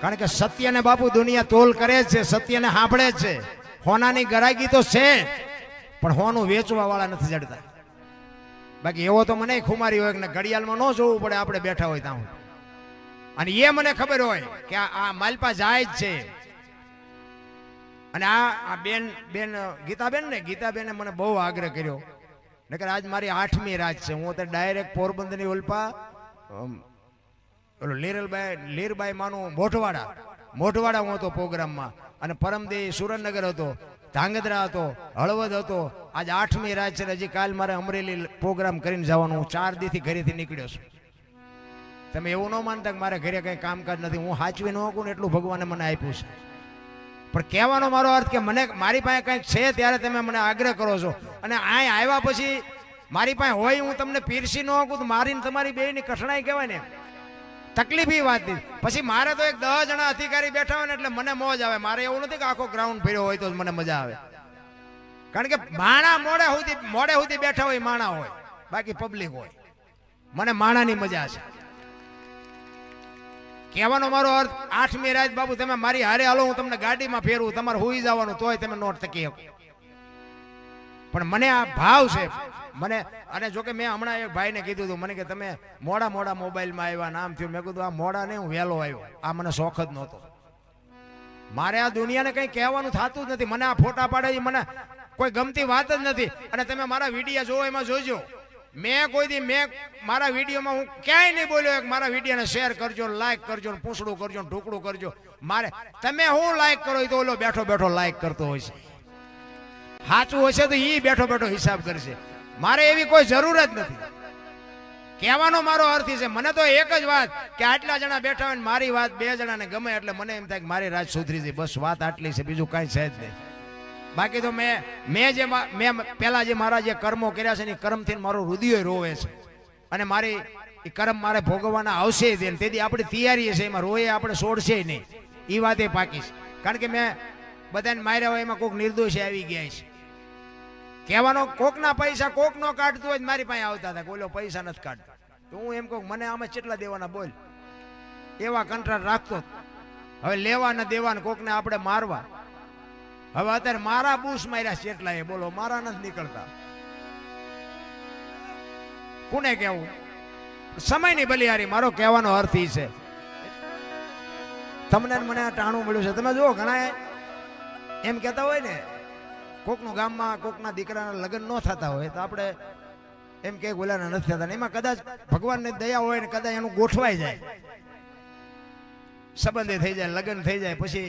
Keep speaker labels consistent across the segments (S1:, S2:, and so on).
S1: કારણ કે સત્યને બાપુ દુનિયા તોલ કરે છે, સત્યને સાંભળે છે. હોનાની ગરાગી તો છે, પણ હોનું વેચવા વાળા નથી જડતા. બાકી એવો તો મને ખુમારી હોય કે ઘડિયાળમાં ન જોવું પડે, આપણે બેઠા હોય ત્યાં અને એ મને ખબર હોય કે આ માલપા જાય જ છે. અને આ આ બેન બેન, ગીતાબેન ને? ગીતાબેને મને બહુ આગ્રહ કર્યો. નકર આજ મારી આઠમી રાત છે. હું તો ડાયરેક્ટ પોરબંદરની ઓલપા ઓલો લીરલબાઈ, લીરબાઈ માનું મોઢવાડા. મોઢવાડા હું હતો પ્રોગ્રામમાં. અને પરમદી સુરેન્દ્રનગર હતો, ધાંગધ્રા હતો, હળવદ હતો. આજ આઠમી રાત છે હજી કાલ મારે અમરેલી પ્રોગ્રામ કરીને જવાનું. હું ચાર દીથી ઘરેથી નીકળ્યો છું. તમે એવું ન માનતા કે મારે ઘરે કંઈ કામકાજ નથી. હું હાચવી ન ને એટલું ભગવાને મને આપ્યું છે. પણ કહેવાનો મારો અર્થ કે મને મારી પાસે કંઈક છે ત્યારે તમે મને આગ્રહ કરો છો. અને અહીં આવ્યા પછી મારી પાસે હોય હું તમને પીરસી ન શકું તો મારીને તમારી બેની કઠણાઈ કહેવાય ને. તકલીફ વાત પછી મારે તો એક દસ જણા અધિકારી બેઠા હોય ને એટલે મને મોજ આવે. મારે એવું નથી કે આખો ગ્રાઉન્ડ ફેર્યો હોય તો મને મજા આવે. કારણ કે માણા મોડે સુધી મોડે સુધી બેઠા હોય માણા હોય. બાકી પબ્લિક હોય. મને માણાની મજા છે. કહેવાનો મારો અર્થ, આઠમી રાત બાબુ તમે મારી હારે હાલો, હું તમને ગાડીમાં ફેરવું, તમારે હોઈ જવાનું, તોય તમે નોટ તકી શકો. પણ મને આ ભાવ છે. મને અને જોકે મેં હમણાં એક ભાઈને કીધું હતું, મને કે તમે મોડા મોડા મોબાઈલમાં આવ્યા નામ થયું. મેં કીધું, આ મોડા નહીં, હું વહેલો આવ્યો. આ મને શોખ જ નહોતો. મારે આ દુનિયાને કંઈ કહેવાનું થતું જ નથી. મને આ ફોટા પાડે મને કોઈ ગમતી વાત જ નથી. અને તમે મારા વિડીયા જોવો, એમાં જોજો. મેં કોઈ દી મેં મારા વિડીયોમાં હું ક્યાંય નહીં બોલ્યો મારા વિડીયોને શેર કરજો લાઈક કરજો પૂંછડું કરજો ઢોકળું કરજો. મારે તમે હું લાઈક કરો તો ઓલો બેઠો બેઠો લાઈક કરતો હોય છે. સાચું હશે તો એ બેઠો બેઠો હિસાબ કરશે. મારે એવી કોઈ જરૂર જ નથી. કહેવાનો મારો અર્થ છે, મને તો એક જ વાત કે આટલા જણા બેઠા હોય મારી વાત બે જણાને ગમે એટલે મને એમ થાય કે મારી રાત સુધરી છે, બસ વાત આટલી છે, બીજું કાંઈ છે જ નહીં. બાકી તો મેં મેં જે મેં પહેલા જે મારા જે કર્મો કર્યા છે ને એ કર્મથી મારું હૃદય રોવે છે. અને મારી, એ કર્મ મારે ભોગવવાના આવશે જ. તેથી આપણી તૈયારી છે એમાં, રોએ આપણે છોડશે નહીં. એ વાતે પાકી છે. કારણ કે મેં બધાને માર્યા હોય એમાં કોઈક નિર્દોષ આવી ગયા છે. કહેવાનો કોકના પૈસા કોક નો કાઢતું હોય મારી પાસે આવતા હતા બોલો પૈસા નથી કાઢતો. તો એમ કહું મને આમાં કેટલા દેવાના બોલ. એવા કંટ્રાલ રાખતો. હવે લેવા ને દેવા ને કોકને આપણે મારવા. હવે અત્યારે મારા બૂસ માર્યા છે એટલા એ. બોલો, મારા નથી નીકળતા. કોને કેવું સમયની બલિહારી, મારો કહેવાનો અર્થ ઈ છે. તમને મને ટાણું મળ્યું છે. તમે જુઓ ઘણા એમ કહેતા હોય ને કોકનું ગામમાં, કોકના દીકરાના લગ્ન ન થતા હોય તો આપણે એમ કે ઓલાના નથી થતા એમાં કદાચ ભગવાનની દયા હોય ને કદાચ એનું ગોઠવાઈ જાય. સંબંધે થઈ જાય, લગ્ન થઈ જાય, પછી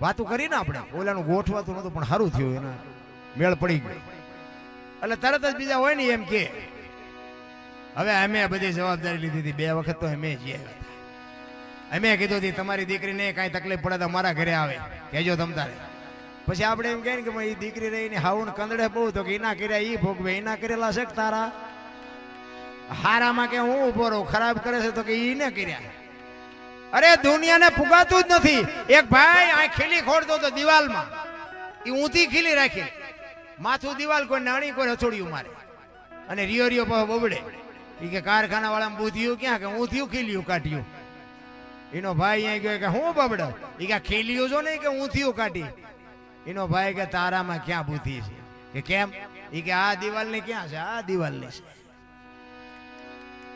S1: વાતું કરી ને આપણે. ઓલાનું ગોઠવાતું નતું પણ સારું થયું, એને મેળ પડી ગયો. એટલે તરત જ બીજા હોય ને એમ કે, હવે અમે બધી જવાબદારી લીધી હતી, બે વખત તો અમે જ અમે કીધું તમારી દીકરીને કાંઈ તકલીફ પડે તો મારા ઘરે આવે. કહેજો તમ તારે. પછી આપણે એમ કહે કે ભાઈ દીકરી રહીને હાઉન કંદડે બહુ તો કે એના કર્યા એ ભોગવે, એના કરેલા છે તારા? હારામાં કે હું ઊભો રહું, ખરાબ કરે છે તો કે એને કર્યા. અરે, દુનિયાને ફુગાતું જ નથી. એક ભાઈ આ ખીલી ખોડતો હતો દિવાલમાં. એ ઊંધી ખીલી રાખી. માથું દિવાલ કોઈ નાણી, કોઈ હથોડિયું મારે. અને રિયો રિયો પાસે બબડે. એ કે કારખાના વાળા બુધ્યું ક્યાં? કે ઊંધિયું ખીલ્યું કાઢ્યું. એનો ભાઈ અહીંયા ગયો કે હું બબડો? એ કે ખીલ્યું જો ને કે ઊંધિયું કાઢી. એનો ભાઈ કે તારામાં ક્યાં બુદ્ધિ છે કે કેમ એ કે આ દિવાલની ક્યાં છે આ દિવાલની છે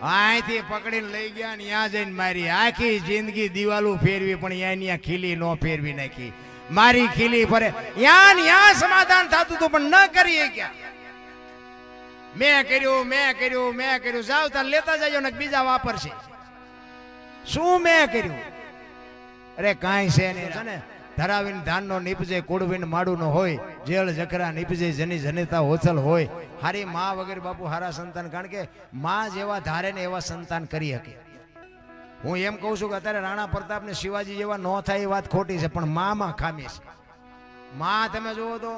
S1: અહીંથી પકડીને લઈ ગયા ને ત્યાં જઈને મારી આખી જિંદગી દિવાલો ફેરવી પણ ત્યાં ત્યાં ખીલી નો ફેરવી નાખી મારી ખીલી ફરે ત્યાં ત્યાં સમાધાન થતું હતું પણ ન કરીએ ક્યાં મેં કર્યું મેં કર્યું મેં કર્યું જાવ તાર લેતા જજો ને બીજા વાપરશે શું મેં કર્યું અરે કાંઈ છે નહીં છે ને ધરાવીને ધાનનો નીપજે કુડવીને માડુનો હોય, જેળ, જકરા નીપજે, જેની જનિતા હોથલ હોય. હારી માં વગેરે બાપુ હારા સંતાન, કારણ કે માં જેવા ધારે ને એવા સંતાન કરી શકે. હું એમ કહું છું કે અત્યારે રાણા પ્રતાપ ને શિવાજી જેવા ન થાય એ વાત ખોટી છે, પણ મામાં ખામી છે. માં તમે જુઓ તો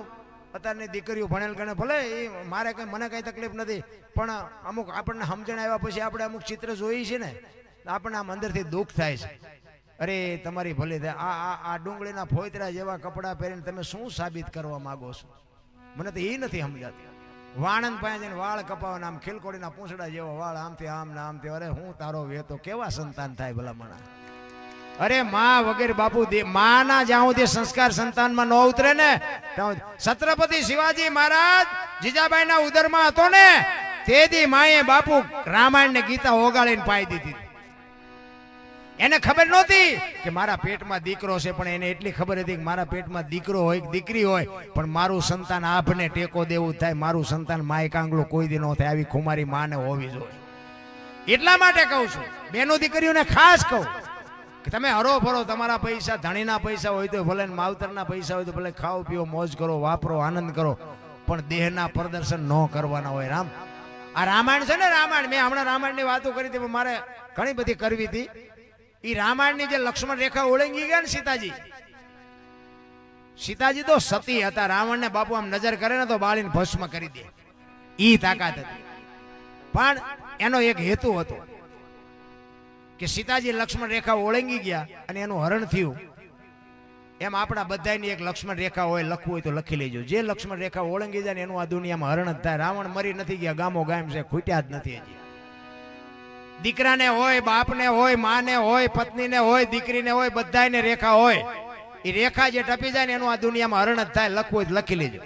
S1: અત્યારની દીકરીઓ ભણેલ ગણે ભલે, એ મારે કઈ, મને કઈ તકલીફ નથી, પણ અમુક આપણને સમજણ આવ્યા પછી આપણે અમુક ચિત્ર જોઈએ છે ને આપણને આમ અંદરથી દુઃખ થાય છે. અરે, તમારી ભલે આ આ આ ડુંગળીના ફોતરા જેવા કપડાં પહેરીને તમે શું સાબિત કરવા માંગો છો? મને તો એ નથી સમજાતી. વાણંદ પાસે જઈને વાળ કપાવાના આમ ખિલકોડીના પૂંછડા જેવો વાળ, આમથી આમ ને આમથી. અરે, હું તારો વેતો કેવા સંતાન થાય ભલા મણા અરે, માં વગેરે બાપુ, દે- માના જ્યાં સુધી સંસ્કાર સંતાનમાં ન ઉતરે ને છત્રપતિ શિવાજી મહારાજ જીજાબાઈના ઉદરમાં હતો ને, તેથી માએ બાપુ રામાયણ ને ગીતા ઓગાળીને પાઈ દીધી. એને ખબર નહોતી કે મારા પેટમાં દીકરો છે, પણ એને એટલી ખબર હતી કે મારા પેટમાં દીકરો હોય કે દીકરી હોય, પણ મારું સંતાન આભને ટેકો દેવું થાય, મારું સંતાન માય કાંગલો કોઈ દી ન થાય, આવી ખુમારી માને હોવી જોઈએ. એટલા માટે કહું છું, બેનો દીકરીઓને ખાસ કહું કે તમે હરો ફરો, તમારા પૈસા, ધણીના પૈસા હોય તો ભલે માવતરના પૈસા હોય તો ભલે ખાઓ, પીઓ, મોજ કરો, વાપરો, આનંદ કરો, પણ દેહના પ્રદર્શન ન કરવાના હોય, રામ. આ રામાયણ છે ને રામાયણ, મેં હમણાં રામાયણની વાતો કરી હતી, પણ મારે ઘણી બધી કરવી હતી. એ રામાયણની જે લક્ષ્મણ રેખા ઓળંગી ગયા ને સીતાજી સીતાજી તો સતી હતા, રાવણને બાપુ આમ નજર કરે ને તો બાળીને ભસ્મ કરી દે. ઈ તાકાત હતી. પણ એનો એક હેતુ હતો કે સીતાજી લક્ષ્મણ રેખા ઓળંગી ગયા અને એનું હરણ થયું. એમ આપણા બધાની એક લક્ષ્મણ રેખા હોય, લખવું હોય તો લખી લેજો. જે લક્ષ્મણ રેખા ઓળંગી જાય ને એનું આ દુનિયામાં હરણ જ થાય. રાવણ મરી નથી ગયા, ગામો ગામ છે, ખૂટ્યા જ નથી હજી. દીકરાને હોય, બાપને હોય, માને હોય, પત્નીને હોય, દીકરીને હોય બધાને રેખા હોય. એ રેખા જે ટપી જાય ને એનું આ દુનિયામાં હરણ જ થાય, લખવું જ લખી લેજો.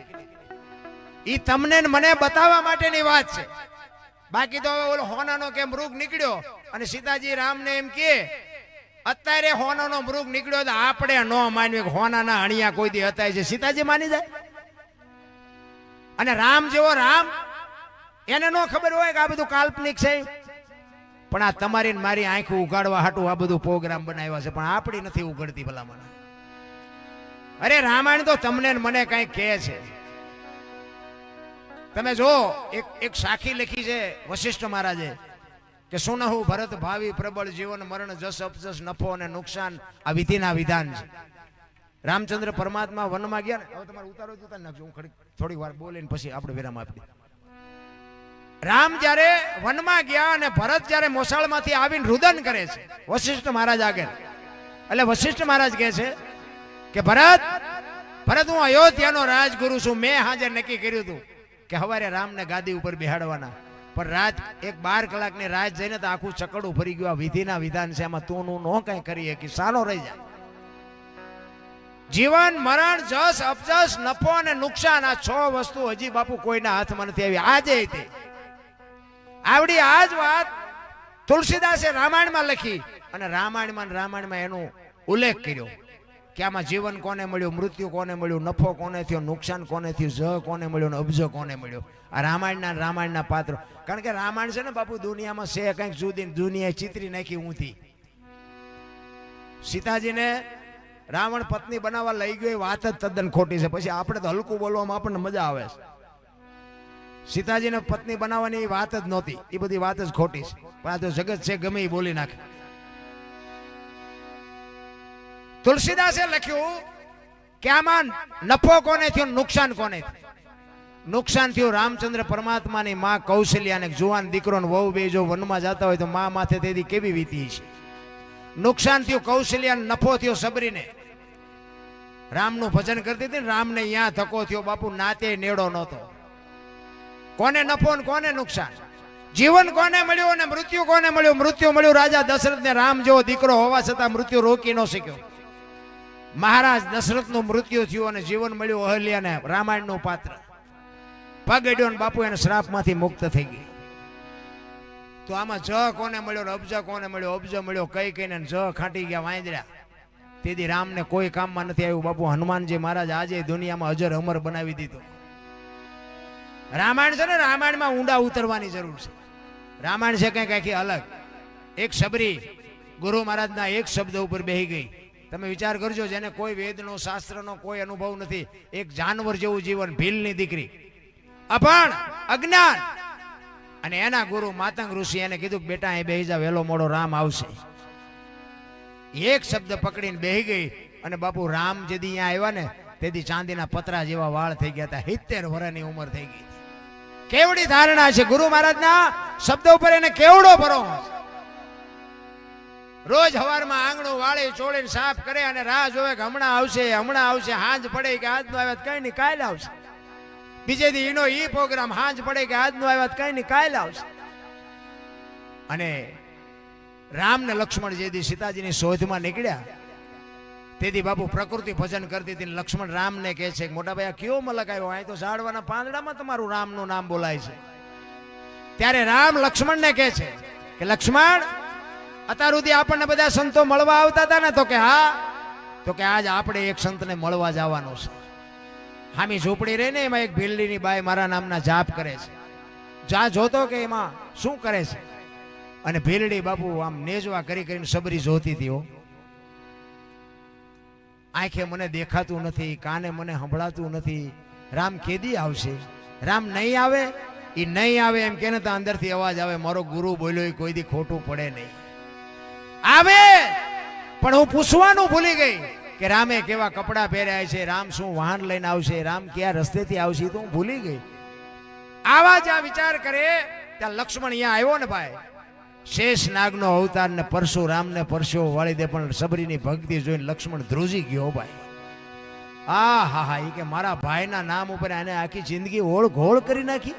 S1: એ તમને મને બતાવવા માટેની વાત છે. બાકી તો હવે ઓલો હોનાનો કે મૃગ નીકળ્યો? અને સીતાજી રામને એમ કે, અત્યારે હોનાનો મૃગ નીકળ્યો તો આપણે ન માનવી હોનાના અણિયા કોઈ દી હતા છે. સીતાજી માની જાય? અને રામ જેવો રામ, એને ન ખબર હોય કે આ બધું કાલ્પનિક છે? પણ આ તમારી મારી આંખ ઉગાડવા હાટું આ બધું પ્રોગ્રામ બનાવ્યા છે, પણ આપણી નથી ઉગડતી ભલામણ. અરે રામાયણ તો તમને મને કઈ કહે છે. તમે જો, એક એક સાખી લખી છે વશિષ્ઠ મહારાજે કે સુનહુ ભરત ભાવિ પ્રબળ જીવન મરણ જસ અપજસ નફો અને નુકસાન આ વિધિના વિધાન છે. રામચંદ્ર પરમાત્મા વનમાં ગયા ને, હવે તમારે ઉતારો જોતા નાખજો, હું થોડીક વાર બોલીને પછી આપણે વિરામ આપી દઈએ. રામ જ્યારે વનમાં ગયા અને ભરત જ્યારે મોસાળમાંથી આવીને રુદન કરે છે, વશિષ્ઠ મહારાજ આગળ. એટલે વશિષ્ઠ મહારાજ કહે છે કે, ભરત ભરત, હું અયોધ્યાનો રાજગુરુ છું. મેં હાજર નક્કી કર્યું હતું કે હવારે રામને ગાદી ઉપર બેહાડવાના. પણ રાત એક બાર કલાકની રાત જઈને તો આખું ચકડું ફરી ગયું. આ વિધિના વિધાન છે. આમાં તું નું નો કઈ કરીએ કે સાનો રહી જાય જીવન, મરણ, જસ, અપજસ, નફો અને નુકસાન આ છ વસ્તુ હજી બાપુ કોઈના હાથમાં નથી આવી. આજે તે આવડી આ જ વાત તુલસીદાસે રામાયણમાં લખી અને રામાયણમાં રામાયણમાં એનો ઉલ્લેખ કર્યો કે આમાં જીવન કોને મળ્યું, મૃત્યુ કોને મળ્યું, નફો કોને થયો, નુકસાન કોને થયું જ કોને મળ્યો અબજો કોને મળ્યો. આ રામાયણના રામાયણના પાત્રો. કારણ કે રામાયણ છે ને બાપુ, દુનિયામાં છે કંઈક જુદી દુનિયાએ ચિત્રી નાખી ઊંધી. સીતાજીને રાવણ પત્ની બનાવવા લઈ ગયો વાત જ તદ્દન ખોટી છે. પછી આપણે તો હલકું બોલવામાં આપણને મજા આવે છે. સીતાજીને પત્ની બનાવવાની વાત જ નહોતી. એ બધી વાત જ ખોટી છે. પણ આ તો જગત છે, ગમે એ બોલી નાખે. તુલસીદાસે લખ્યું કે આમાં નફો કોને થયો, નુકસાન કોને નુકસાન થયું રામચંદ્ર પરમાત્માની માં કૌશલ્યા જુવાન દીકરો વહુ બે જો વનમાં જતા હોય તો મા માથે તેથી કેવી વીતી છે? નુકસાન થયું, કૌશલ્યા નફો થયો સબરીને. રામનું ભજન કરતી હતી ને રામને અહીંયા ધક્કો થયો, બાપુ, નાતે નેડો નહોતો. કોને નફો કોને નુકસાન? જીવન કોને મળ્યું અને મૃત્યુ કોને મળ્યું? મૃત્યુ મળ્યું રાજા દશરથ ને રામ જેવો દીકરો હોવા છતાં મૃત્યુ રોકી ન શક્યો. મહારાજ દશરથનું મૃત્યુ થયું અને જીવન મળ્યું અહલ્યાને રામાયણનું પાત્ર. પગડ્યો ને બાપુ એને શ્રાપમાંથી મુક્ત થઈ ગઈ તો આમાં જ કોને મળ્યો અબજ કોને મળ્યો? અબજ મળ્યો, કઈ કઈને જ ખાટી ગયા, વાંદરા. તેથી રામને કોઈ કામમાં નથી આવ્યું. બાપુ હનુમાનજી મહારાજ આજે દુનિયામાં અજર અમર બનાવી દીધો. રામાયણ છે ને, રામાયણમાં ઊંડા ઉતરવાની જરૂર છે. રામાયણ છે કંઈક આખી અલગ. એક સબરી ગુરુ મહારાજના એક શબ્દ ઉપર બેહી ગઈ. તમે વિચાર કરજો, જેને કોઈ વેદનો, શાસ્ત્રનો કોઈ અનુભવ નથી, એક જાનવર જેવું જીવન, ભીલની દીકરી. અભણ અજ્ઞાન. અને એના ગુરુ માતંગ ઋષિ એને કીધું બેટા, અહીં બેહી જા, વેલો મોડો રામ આવશે. એક શબ્દ પકડીને બેહી ગઈ અને બાપુ રામ જેદી અહીંયા આવ્યા ને તેથી ચાંદીના પતરા જેવા વાળ થઈ ગયા હતા. સિત્તેર વર્ષની ઉંમર થઈ ગઈ. કેવડી ધારણા છે? ગુરુ મહારાજના શબ્દ ઉપર એને કેવડો ભરો રોજ હવારમાં આંગણું વાળી, ચોળીને સાફ કરે અને રાહ જોવે કે હમણાં આવશે હમણાં આવશે, હાંજ પડે કે આજનું આવ્યા કઈ નહીં, કાલ આવશે. બીજે દી એનો ઈ પ્રોગ્રામ, હાંજ પડે કે આજનું આવ્યા કઈ નહીં, કાલ આવશે. અને રામ ને લક્ષ્મણ જે દી સીતાજીની શોધમાં નીકળ્યા તેથી બાપુ પ્રકૃતિ ભજન કરતી હતી લક્ષ્મણ રામને કહે છે મોટા ભાઈ, આ કયો મલક આવ્યો? અહીં તો ઝાડવાના પાંદડામાં તમારું રામનું નામ બોલાય છે. ત્યારે રામ લક્ષ્મણને કહે છે કે, લક્ષ્મણ, અત્યાર સુધી આપણને બધા સંતો મળવા આવતા હતા ને, તો કે હા, તો કે આજ આપણે એક સંતને મળવા જવાનો છે. હામી ઝૂંપડી રહી ને એમાં એક ભીલડીની બાઈ મારા નામના જાપ કરે છે. જા જોતો કે એમાં શું કરે છે? અને ભીલડી બાપુ આમ નેજવા કરી કરીને સબરી જોતી હતી આંખે મને દેખાતું નથી, કાને મને સંભળાતું નથી. રામ કેદી આવશે? રામ નહીં આવે? એ નહીં આવે એમ કે અંદરથી અવાજ આવે, મારો ગુરુ બોલ્યો એ કોઈ દી ખોટું પડે નહીં. આવે! પણ હું પૂછવાનું ભૂલી ગઈ કે રામે કેવા કપડાં પહેર્યા છે, રામ શું વાહન લઈને આવશે, રામ કયા રસ્તેથી આવશે તો હું ભૂલી ગઈ. આવા જ્યાં વિચાર કરે, ત્યાં લક્ષ્મણ અહીંયા આવ્યો ને ભાઈ. શેષ નાગનો અવતાર ને પરશુરામને પરસ્યો વાળી દે, પણ સબરીની ભક્તિ જોઈને લક્ષ્મણ ધ્રુજી ગયો ભાઈ. આ હા હા એ કે મારા ભાઈના નામ ઉપર આને આખી જિંદગી ઓળ ઘોળ કરી નાખી.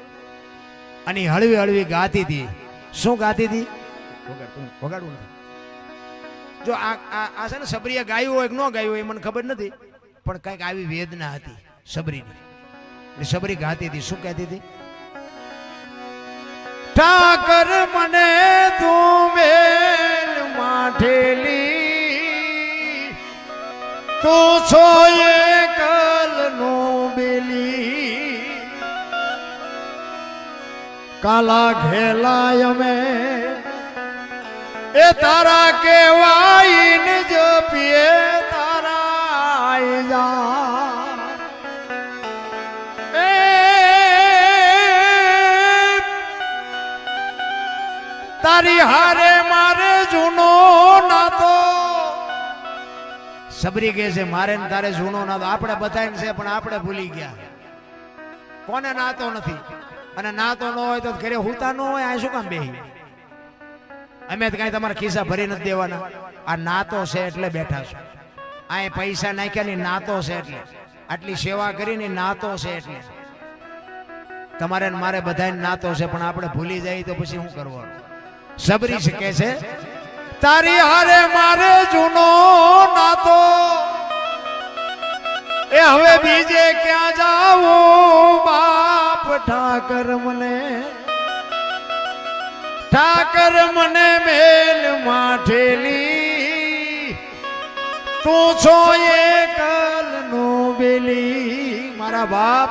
S1: અને હળવી હળવી ગાતી હતી શું ગાતી હતી વગાડવું નથી. જો આ આ છે ને સબરીએ ગાયું હોય કે ન ગાયું હોય, એ મને ખબર નથી. પણ કંઈક આવી વેદના હતી સબરીની. એટલે સબરી ગાતી હતી શું કહેતી હતી ઠાકર મને તું મેલ માઠેલી. તું છો કલ નો બેલી. કાલા ઘેલા અમે. એ તારા કેવાય જો પીએ તારા આઈ જા. તારી હારે મારે જૂનો નાતો. સબરી કહે છે, મારે ને તારે જૂનો નાતો. આપણે બધાને છે, પણ આપણે ભૂલી ગયા. કોને નાતો નથી? અને નાતો ન હોય તો ઘરે હુતા ન હોય, આ શું કામ બે અમે તો કાંઈ તમારા ખિસ્સા ભરી નથી દેવાના. આ નાતો છે એટલે બેઠા છો. આ પૈસા નાખ્યા ની નાતો છે એટલે. આટલી સેવા કરીને નાતો છે એટલે. તમારે મારે બધાને નાતો છે, પણ આપણે ભૂલી જાય તો પછી શું કરવાનું? સબરી શકે છે? તારી હારે મારે જૂનો નાતો. એ હવે બીજે ક્યાં જાવું બાપ ઠાકર મને. ઠાકર મને મેલ માઠેલી. તું છો એકલ નો બેલી. મારા બાપ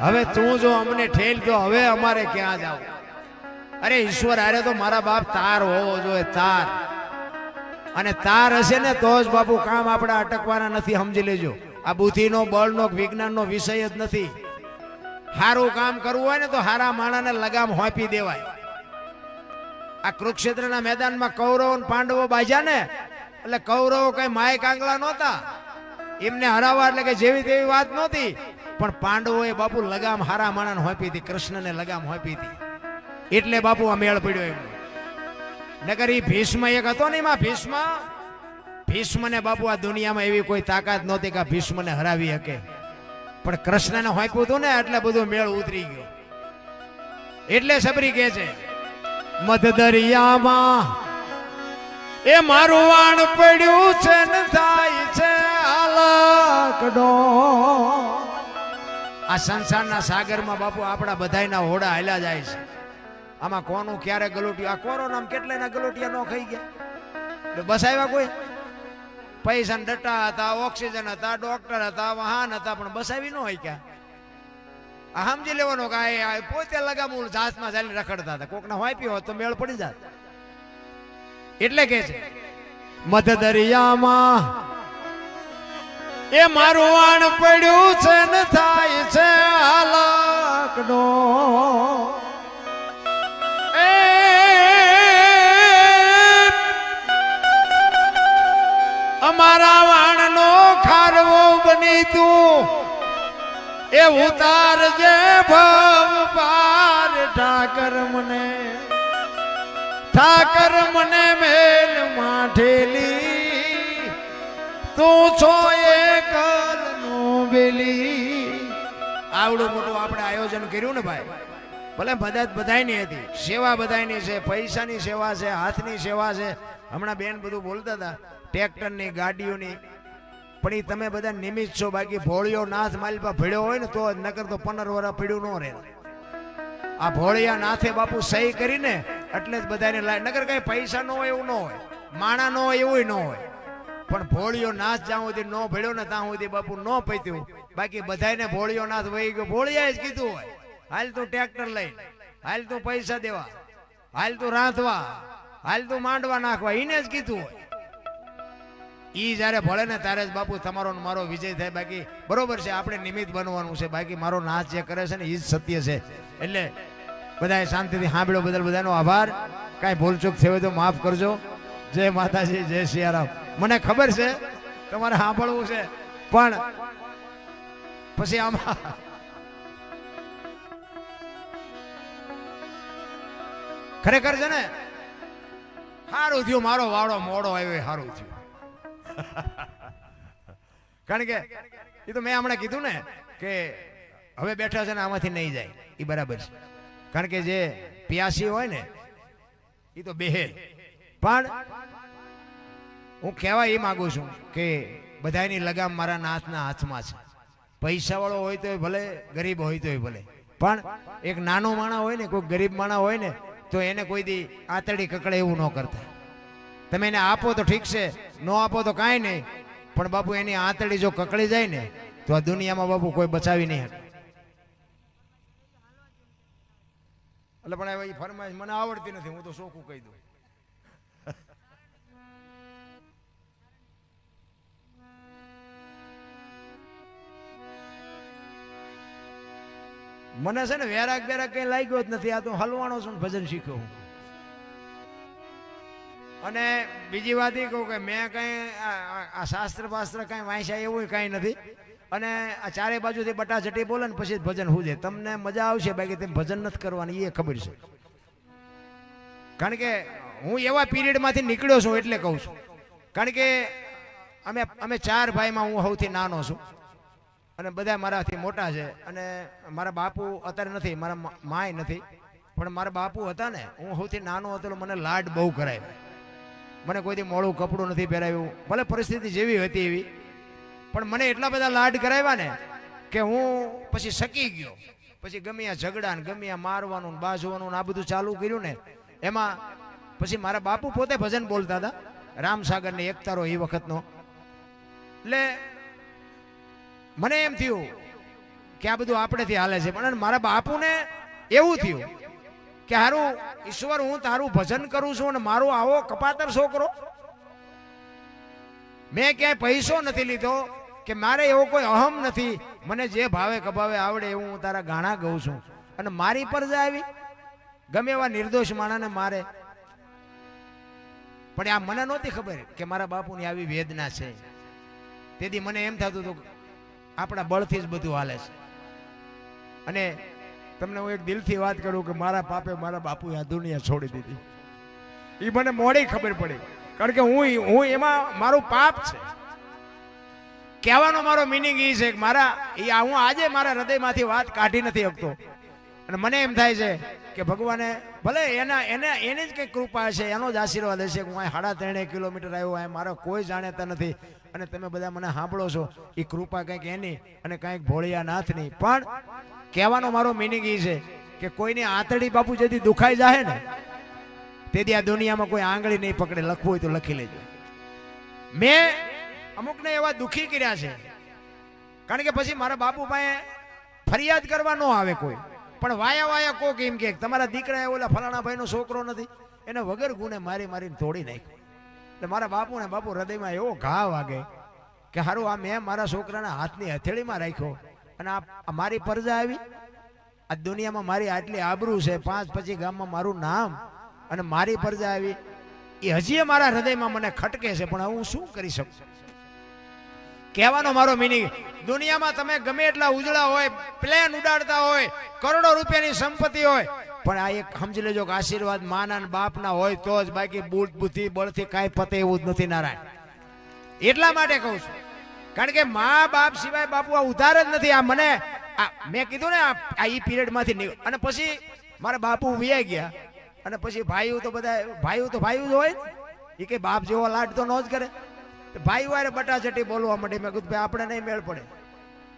S1: હવે તું જો અમને ઠેલ તો હવે અમારે ક્યાં જાવ અરે ઈશ્વર, અરે તો મારા બાપ તાર હોવો જોઈએ, તાર. અને તાર હશે ને તો જ બાપુ કામ આપણે અટકવાના નથી, સમજી લેજો. આ બુદ્ધિનો, બળનો, વિજ્ઞાનનો વિષય જ નથી. સારું કામ કરવું હોય ને તો હારા માણાને લગામ હોંપી દેવાય. આ કુરુક્ષેત્રના મેદાનમાં કૌરવ પાંડવો બાજ્યા ને, એટલે કૌરવો કઈ માય કાંગલા નહોતા. એમને હરાવવા એટલે કે જેવી તેવી વાત નહોતી. પણ પાંડવોએ બાપુ લગામ હારા માણાને હોંપી હતી કૃષ્ણને લગામ હોંપી હતી એટલે બાપુ આ મેળ પડ્યો એમ. નગર ઈ ભીષ્મ એક હતો ને એમાં ભીષ્મ? ભીષ્મને બાપુ આ દુનિયામાં એવી કોઈ તાકાત નહોતી કે ભીષ્મને હરાવી શકે. પણ કૃષ્ણને હોંપ્યું હતું ને એટલે બધું મેળ ઉતરી ગયો. એટલે સબરી કહે છે મધ દરિયામાં એ મારું વાણ પડ્યું છે ને થાય છે હાલકડો. આ સંસારના સાગરમાં બાપુ આપણા બધાયના હોડા હાલ્યા જાય છે. આમાં કોનું ક્યારે ગલોટિયું? આ કોરોના કેટલાયના ગલોટિયા નો ખાઈ ગયા? એટલે બસ આવ્યા કોઈ? પૈસા ડટ્ટા હતા, ઓક્સિજન હતા, ડોક્ટર હતા, વાહન હતા, પણ બસ આવી ન હોય ક્યાં આ સમજી લેવાનો કે પોતે લગામૂળ જાતમાં ચાલીને રખડતા હતા. કોકના વાપી હોત તો મેળ પડી જાત. એટલે કે છે મધ દરિયામાં એ મારું વાણ પડ્યું છે ને થાય છે હાલકનો અમારા વાણનો ખારવો બની તું. એ ઉતાર જે ભવ પાર, ઠાકર મને. ઠાકર મને મેલ માઠેલી. તું છો એ નું બેલી આવડું મોટું આપણે આયોજન કર્યું ને ભાઈ. ભલે મદદ બધાયની હતી, સેવા બધાયની છે, પૈસાની સેવા છે, હાથની સેવા છે હમણાં બેન બધું બોલતા હતા, ટ્રેક્ટરની ગાડીઓની. પણ એ તમે બધા નિમિત્ત છો, બાકી ભોળિયો નાથ માલપા ભીડ્યો હોય ને તો જ, નકર તો પંદર વર્ષ પીડ્યું ન રહે. આ ભોળિયા નાથે બાપુ સહી કરીને એટલે જ બધાને લાય, નકર કઈ પૈસા ન હોય એવું ન હોય, માણા ન હોય એવું ન હોય. પણ ભોળિયો નાથ જ્યાં સુધી ન ભેળ્યો ને ત્યાં સુધી બાપુ ન પૈત્યું. બાકી બધાને ભોળિયો નાથ વહી ગયો. ભોળિયા જ કીધું હોય, હાલ તું ટ્રેક્ટર લઈ, હાલ તું પૈસા દેવા, હાલ તું રાંધવા. હાલ માંડવા નાખવા. એને જ કીધું. હોય ઈ જ્યારે ભળે ને ત્યારે જ બાપુ તમારો મારો વિજય થાય. બાકી બરોબર છે, આપણે નિમિત્ત બનવાનું છે. બાકી મારો નાશ જે કરે છે ને એ જ સત્ય છે. એટલે બધાએ શાંતિથી સાંભળ્યો બદલ બધાનો આભાર. કાંઈ ભૂલચૂક થયો તો માફ કરજો. જય માતાજી, જય સિયારામ. મને ખબર છે, તમારે સાંભળવું છે, પણ પછી આમાં ખરેખર છે ને સારું થયું, મારો વાળો મોડો આવ્યો સારું થયું. કારણ કે, એ તો મેં હમણાં કીધું ને કે હવે બેઠા છે ને આમાંથી નહીં જાય, એ બરાબર છે. કારણ કે જે પ્યાસી હોય ને, એ તો બેહે પણ હું કહેવા એ માગું છું કે બધાની લગામ મારા નાથના હાથમાં છે. પૈસાવાળો હોય તોય ભલે, ગરીબ હોય તોય ભલે. પણ એક નાનો માણા હોય ને, કોઈ ગરીબ માણા હોય ને તો એને કોઈ દી આતડી કકડે એવું ન કરતા. તમે એને આપો તો ઠીક છે, ન આપો તો કાંઈ નહીં. પણ બાપુ એની આંતળી જો કકડી જાય ને, તો આ દુનિયામાં બાપુ કોઈ બચાવી નહીં શકે. એટલે પણ એ ફરમાઈશ મને આવડતી નથી, હું તો શોખું કહી દઉં. મને છે ને વેરાગ બેરાગ કઈ લાગ્યો જ નથી. આ તો હલવાનો છું ભજન શીખ્યો હું. અને બીજી વાત એ કહું કે મેં કઈ આ- શાસ્ત્ર પાસ્ત્ર કઈ વાંચ્યા એવું કઈ નથી. અને આ ચારે બાજુથી બટાચટી બોલે ને પછી ભજન હું તમને મજા આવશે બાકી તેમ ભજન નથી કરવાની, એ ખબર છે. કારણ કે હું એવા પિરિયડમાંથી નીકળ્યો છું એટલે કહું છું. કારણ કે અમે અમે ચાર ભાઈમાં હું સૌથી નાનો છું. અને બધા મારાથી મોટા છે. અને મારા બાપુ અત્યારે નથી, મારા માય નથી. પણ મારા બાપુ હતા ને, હું સૌથી નાનો હતો મને લાડ બહુ કરાય. મને કોઈ દી મોડું કપડું નથી પહેરાવ્યું. ભલે પરિસ્થિતિ જેવી હતી એવી, પણ મને એટલા બધા લાડ કરાવ્યા ને કે હું પછી શકી ગયો. પછી ગમે આ ઝઘડા ને ગમે મારવાનું ને બાજવાનું ને આ બધું ચાલુ કર્યું ને, એમાં પછી મારા બાપુ પોતે ભજન બોલતા હતા. રામસાગરની એકતારો એ વખતનો. એટલે મને એમ થયું કે આ બધું આપણેથી હાલે છે. પણ મારા બાપુને એવું થયું કે હારું, ઈશ્વર, હું તારું ભજન કરું છું અને મારો આવો કપાતર છોકરો. મેં ક્યાંય પૈસો નથી લીધો કે મારે એવો કોઈ અહમ નથી. મને જે ભાવે કભાવે આવડે એવું હું તારા ગાણા ગઉં છું. અને મારી પર જ આવી. ગમે એવા નિર્દોષ માણાને મારે. પણ આ મને નહોતી ખબર કે મારા બાપુની આવી વેદના છે. તેથી મને એમ થતું હતું આપણા બળથી જ બધું હાલે છે. અને તમને હું એક દિલથી વાત કરું કે મારા પાપે મારા બાપુએ આ દુનિયા છોડી દીધી. એ મને મોડી ખબર પડી. કારણ કે હું હું એમાં મારું પાપ છે. કહેવાનો મારો મિનિંગ એ છે કે મારા એ હું આજે મારા હૃદયમાંથી વાત કાઢી નથી શકતો. અને મને એમ થાય છે કે ભગવાને ભલે એના, એને, એની જ કંઈક કૃપા છે, એનો જ આશીર્વાદ હશે હું અહીં સાડા ત્રણે કિલોમીટર આવ્યો, અહીં મારો કોઈ જાણેતા નથી. અને તમે બધા મને સાંભળો છો એ કૃપા કંઈક એની અને કંઈક ભોળિયા નાથની પણ કહેવાનો મારો મિનિંગ એ છે કે કોઈની આંતળી બાપુ જેથી દુખાઈ જાય ને, તેથી આ દુનિયામાં કોઈ આંગળી નહીં પકડે, લખવું હોય તો લખી લેજો. મેં અમુકને એવા દુખી કર્યા છે. કારણ કે પછી મારા બાપુ પાસે ફરિયાદ કરવા ન આવે કોઈ. પણ વાયા વાયા કોક એમ કે, તમારા દીકરા ઓલા ફલાણા ભાઈનો છોકરો નથી. એને વગર ગુને મારી મારીને તોડી નાખ્યો. એટલે મારા બાપુ ને બાપુ હૃદયમાં એવો ઘા વાગે કે, હારું, આ મેં મારા છોકરાના હાથની હથેળીમાં રાખ્યો અને આ મારી પરજા આવી. આ દુનિયામાં મારી આટલી આબરૂ છે, પાંચ પછી ગામમાં મારું નામ અને મારી પરજા આવી. એ હજી મારા હૃદયમાં મને ખટકે છે, પણ હું શું કરી શકું? કહેવાનો મારો મિનિંગ દુનિયામાં તમે ગમે એટલા ઉજળા હોય પ્લેન ઉડાડતા હોય, કરોડો રૂપિયાની સંપત્તિ હોય, પણ આ એક સમજી લેજો કે આશીર્વાદ માના બાપના હોય તો જ બાકી બુટ, બુદ્ધિ, બળથી કાંઈ પતે એવું જ નથી નારાયણ. એટલા માટે કહું છું. કારણ કે મા બાપ સિવાય બાપુ આ ઉધાર જ નથી. આ મને, આ મેં કીધું ને આ આ ઈ પિરિયડમાંથી અને પછી મારા બાપુ વ્યાઈ ગયા, અને પછી ભાઈઓ તો બધા, ભાઈઓ તો ભાઈઓ જ હોય. એ કે બાપ જેવો લાડ તો ન જ કરે. ભાઈ વારે બટાચટી બોલવા માંડી. મેં કીધું આપણે નહીં મેળ પડે.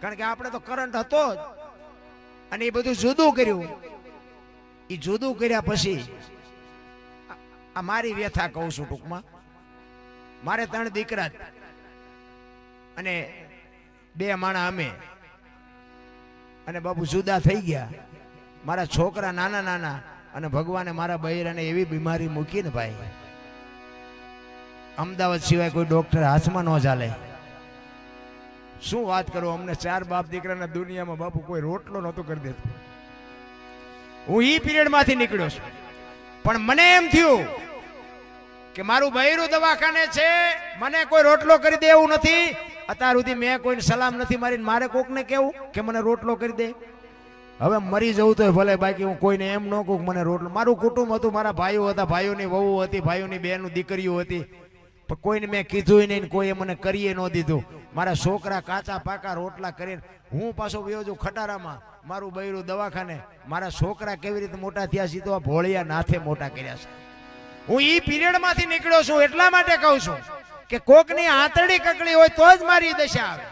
S1: કારણ કે આપણે તો કરંટ હતો જ. અને એ બધું જુદું કર્યું. એ જુદું કર્યા પછી આ- આ મારી વ્યથા કહું છું ટૂંકમાં. મારે ત્રણ દીકરા અને બે માણા અમે. અને બાપુ જુદા થઈ ગયા. મારા છોકરા નાના નાના અને ભગવાને મારા બૈરાને એવી બીમારી મૂકી ને ભાઈ અમદાવાદ સિવાય કોઈ ડોક્ટર હાથમાં ન ચાલે. શું વાત કરો, અમને ચાર બાપ દીકરાના દુનિયામાં બાપુ કોઈ રોટલો નહોતો કરી દેતો. હું એ પીરિયડમાંથી નીકળ્યો છું. પણ મને એમ થયું કે મારું બૈરું દવાખાને છે, મને કોઈ રોટલો કરી દે એવું નથી. અત્યાર સુધી મેં કોઈને સલામ નથી મારી મારે કોકને કેવું કે મને રોટલો કરી દે? હવે મરી જવું તો ભલે, બાકી હું કોઈને એમ ન કહું મને રોટલો. મારું કુટુંબ હતું, મારા ભાઈઓ હતા, ભાઈઓની વહુ હતી, ભાઈઓની બહેનું દીકરીઓ હતી. કોઈને મેં કીધું નહીં કોઈએ મને કરીએ ન દીધું. મારા છોકરા કાચા પાકા રોટલા કરીને હું પાછો ગયો છું ખટારામાં. મારું બૈરું દવાખાને. મારા છોકરા કેવી રીતે મોટા થયા છે તો આ ભોળિયા નાથે મોટા કર્યા છે. હું એ પિરિયડમાંથી નીકળ્યો છું એટલા માટે કહું છું કે કોકની આંતરડી કકડી હોય તો જ મારી દશા આવે.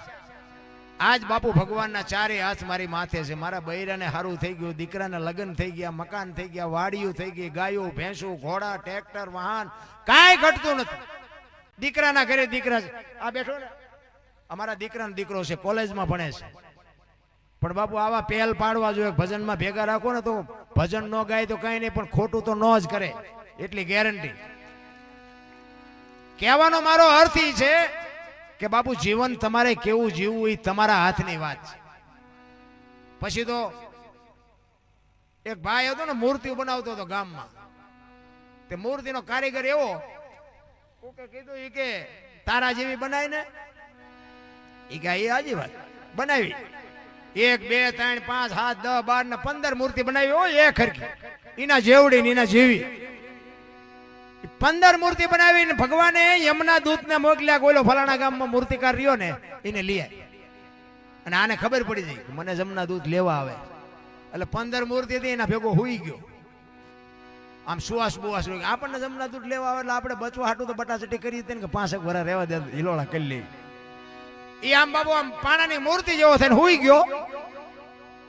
S1: આજ બાપુ ભગવાનના ચારે હાથ મારી માથે છે. મારા બૈરાને સારું થઈ ગયું, દીકરાને લગ્ન થઈ ગયા, મકાન થઈ ગયા વાડીઓ થઈ ગઈ, ગાયો, ભેંસો, ઘોડા, ટ્રેક્ટર, વાહન કાંઈ ઘટતું નથી. દીકરાના ઘરે દીકરા છે. આ બેઠો ને. અમારા દીકરાનો દીકરો છે, કોલેજમાં ભણે છે. પણ બાપુ આવા પહેલ પાડવા જોઈએ, ભજનમાં ભેગા રાખો ને તો ભજન ન ગાય તો કઈ નહીં, પણ ખોટું તો ન જ કરે. એટલી ગેરંટી કહેવાનો મારો અર્થ એ છે કે બાપુ જીવન તમારે કેવું જીવવું એ તમારા હાથની વાત છે. પછી તો એક ભાઈ હતો ને મૂર્તિ બનાવતો હતો ગામમાં. તે મૂર્તિનો કારીગર એવો કોકે કીધું ઈ કે તારા જેવી બનાવી ને? ઈ કે એ વાત. બનાવી. એક, બે, ત્રણ, પાંચ, સાત, દસ, બાર ને પંદર મૂર્તિ બનાવી હોય એ ખરખી. એના જેવડી ને એના જેવી. પંદર મૂર્તિ બનાવીને ભગવાને યમના દૂતને મોકલ્યા કોઈલો ફલાણા ગામમાં મૂર્તિકાર રહ્યો ને, એને લઈ. અને આને ખબર પડી જાય મને જમના દૂત લેવા આવે. એટલે પંદર મૂર્તિ હતી, એના ભેગો હોઈ ગયો. આમ સુવાસ બુવાસ રોગ આપણને જમના દૂધ લેવા આવે એટલે આપણે બચવા હાટું તો બટાચટી કરી ને કે પાંસેક વરા રહેવા દે, હિલોળા કરી લઈ એ આમ બાબુ આમ પાણાની મૂર્તિ જેવો થઈને હુઈ ગયો.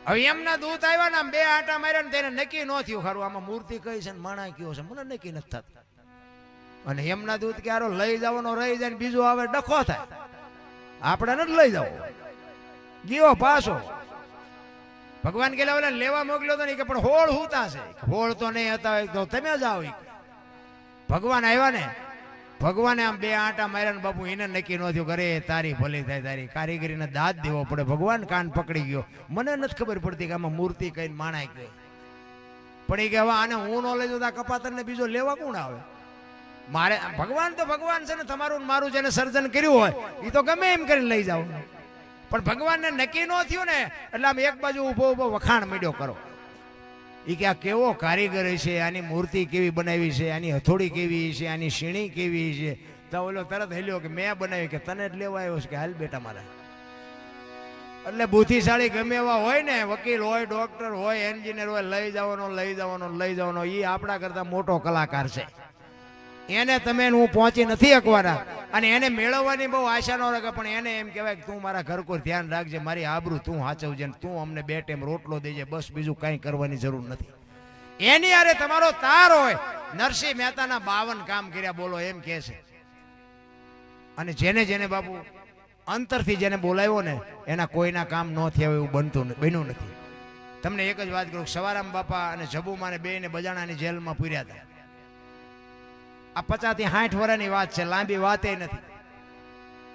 S1: હવે એમના દૂત આવ્યા ને આમ બે આટા માર્યા ને તેને નક્કી ન થયું. ખરું, આમાં મૂર્તિ કઈ છે ને માણા કયો છે? મને નક્કી નથી થતું. અને એમના દૂત ક્યારો લઈ જવાનો રહી જાય બીજો આવે, ડખો થાય. આપણે નથી લઈ જવો. ગયો પાછો. ભગવાન કે ઓલા લેવા મોકલ્યો તો નહીં કે, પણ હોળ હુતા છે. હોળ તો નહીં હતા તો તમે જ આવો. ભગવાન આવ્યા ને, ભગવાને આમ બે આંટા માર્યા ને બાપુ, એને નક્કી ન થયું કરે તારી ભલી થાય, તારી કારીગરીને દાદ દેવો પડે. ભગવાન કાન પકડી ગયો. મને નથી ખબર પડતી કે આમાં મૂર્તિ કઈ માણાય ગઈ. પણ એ કે, હવે આને હું નો લઈ જતા કપાતરને ને બીજો લેવા કોણ આવે? મારે, ભગવાન તો ભગવાન છે ને, તમારું ને મારું જેને સર્જન કર્યું હોય એ તો ગમે એમ કરીને લઈ જાઓ. પણ ભગવાનને નક્કી ન થયું ને, એટલે આમ એક બાજુ ઊભો ઊભો વખાણ મીડ્યો કરો. એ કે આ કેવો કારીગર છે, આની મૂર્તિ કેવી બનાવી છે, આની હથોડી કેવી છે, આની સીણી કેવી છે. તો ઓલો તરત હેલ્યો કે મેં બનાવી કે તને જ લેવા આવ્યો છે કે હાલ બેટા મારા. એટલે બુદ્ધિશાળી ગમે એવા હોય ને, વકીલ હોય, ડોક્ટર હોય, એન્જિનિયર હોય, લઈ જવાનો લઈ જવાનો લઈ જવાનો એ આપણા કરતાં મોટો કલાકાર છે. એને તમે હું પહોંચી નથી અકવાના અને એને મેળવવાની બહુ આશા ન રાખે, પણ એને એમ કહેવાય કે તું મારા ઘર કોઈ ધ્યાન રાખજે, મારી આબરૂ તું હાચવજે તું અમને બે ટાઈમ રોટલો દેજે, બસ બીજું કાંઈ કરવાની જરૂર નથી. એની આરે તમારો તાર હોય. નરસિંહ મહેતાના બાવન કામ કર્યા, બોલો એમ કહે છે. અને જેને જેને બાપુ અંતરથી જેને બોલાવ્યો ને, એના કોઈના કામ ન થયા એવું બનતું બન્યું નથી. તમને એક જ વાત કરું સવારામ બાપા અને જબુમાને બે ને બજાણાની જેલમાં પૂર્યા હતા. આ પચાસથી સાઠ વર્ષની વાત છે, લાંબી વાતે નથી.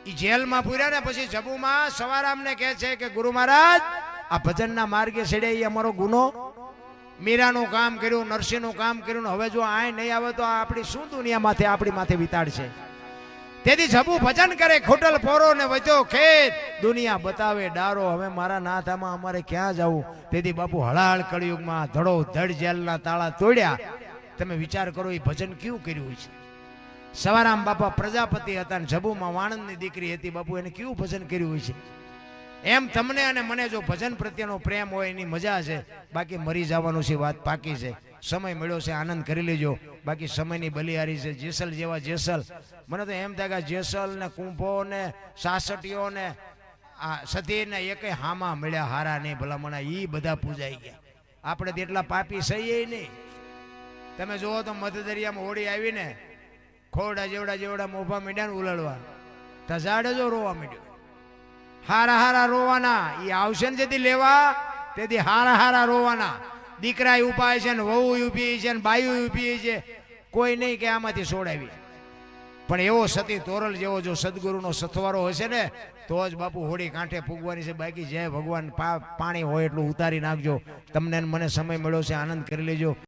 S1: એ જેલમાં પૂર્યા ને પછી જબુમાં સવારામને કહે છે કે, ગુરુ મહારાજ, આ ભજનના માર્ગે છેડે એ અમારો ગુનો. મીરાનું કામ કર્યું, નરસિંહનું કામ કર્યું હવે જો આ નહીં આવે તો આ આપણી શું દુનિયા માથે આપણી માથે વિતાડશે? તેથી જબુ ભજન કરે, ખોટલ પોરો ને વધ્યો, ખેત, દુનિયા બતાવે, ડારો, હવે મારા નાથામાં અમારે ક્યાં જવું? તેથી બાપુ હળાહળ કળિયુગમાં ધડો ધડ જેલના તાળા તોડ્યા. તમે વિચાર કરો, એ ભજન કેવું કર્યું છે? સવારામ બાપા પ્રજાપતિ હતા ને જબુમાં વાણંદની દીકરી હતી બાપુ, એને કેવું ભજન કર્યું હોય છે? એમ તમને અને મને જો ભજન પ્રત્યેનો પ્રેમ હોય, એની મજા છે, બાકી મરી જવાનું છે, વાત પાકી છે. સમય મળ્યો છે, આનંદ કરી લેજો. બાકી સમયની બલિહારી છે, જેસલ જેવા જેસલ. મને તો એમ થાય કે જેસલ ને કુંભો ને સાસટીઓ ને આ સતી ને હામાં મળ્યા હારા નહીં ભલામણા એ બધા પૂજાઈ ગયા. આપણે તેટલા પાપી સહીએ નહીં. તમે જુઓ તો મધદરિયામાં હોડી આવીને ખોડા જેવડા જેવડા મોભા મીડ્યા ઉલળવા. તજાડે જો રોવા માંડ્યો. હારા હારા રોવાના. એ આવશે ને જેથી લેવા, તેથી હારા હારા રોવાના. દીકરા ઉપાય છે ને વહુ ઊભી છે ને બાયુ ઊભી છે. કોઈ નહીં કે આમાંથી છોડાવી પણ એવો સતી તોરલ જેવો જો સદગુરુનો સથવારો હશે ને, તો જ બાપુ હોળી કાંઠે ફૂગવાની છે. બાકી જય ભગવાન પાણી હોય એટલું ઉતારી નાખજો. તમને મને સમય મળ્યો છે, આનંદ કરી લેજો.